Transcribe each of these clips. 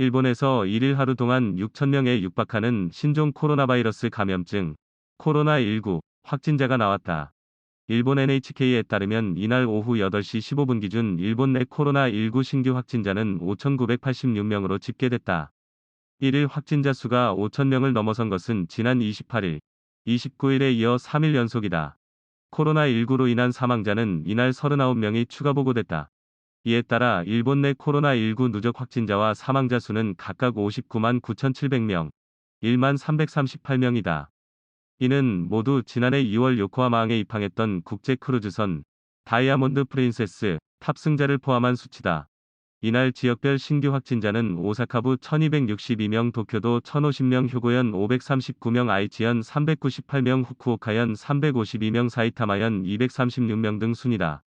일본에서 1일 하루 동안 6천명에 육박하는 신종 코로나 바이러스 감염증 코로나19 확진자가 나왔다. 일본 NHK에 따르면 이날 오후 8시 15분 기준 일본 내 코로나19 신규 확진자는 5,986명으로 집계됐다. 1일 확진자 수가 5,000명을 넘어선 것은 지난 28일, 29일에 이어 3일 연속이다. 코로나19로 인한 사망자는 이날 39명이 추가 보고됐다. 이에 따라 일본 내 코로나19 누적 확진자와 사망자 수는 각각 59만 9,700명, 1만 338명이다. 이는 모두 지난해 2월 요코하마항에 입항했던 국제 크루즈선 다이아몬드 프린세스 탑승자를 포함한 수치다. 이날 지역별 신규 확진자는 오사카부 1262명, 도쿄도 1050명, 휴고현 539명, 아이치현 398명, 후쿠오카현 352명, 사이타마현 236명 등 순이다.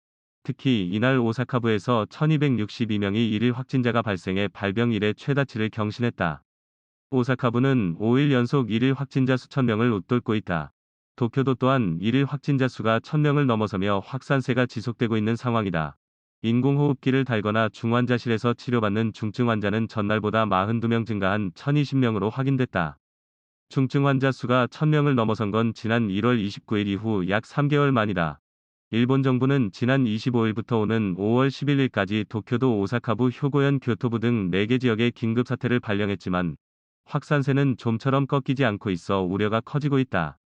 특히 이날 오사카부에서 1262명이 1일 확진자가 발생해 발병 이래 최다치를 경신했다. 오사카부는 5일 연속 1일 확진자 수천 명을 웃돌고 있다. 도쿄도 또한 1일 확진자 수가 1000명을 넘어서며 확산세가 지속되고 있는 상황이다. 인공호흡기를 달거나 중환자실에서 치료받는 중증 환자는 전날보다 42명 증가한 1020명으로 확인됐다. 중증 환자 수가 1000명을 넘어선 건 지난 1월 29일 이후 약 3개월 만이다. 일본 정부는 지난 25일부터 오는 5월 11일까지 도쿄도 오사카부 효고현 교토부 등 4개 지역에 긴급사태를 발령했지만 확산세는 좀처럼 꺾이지 않고 있어 우려가 커지고 있다.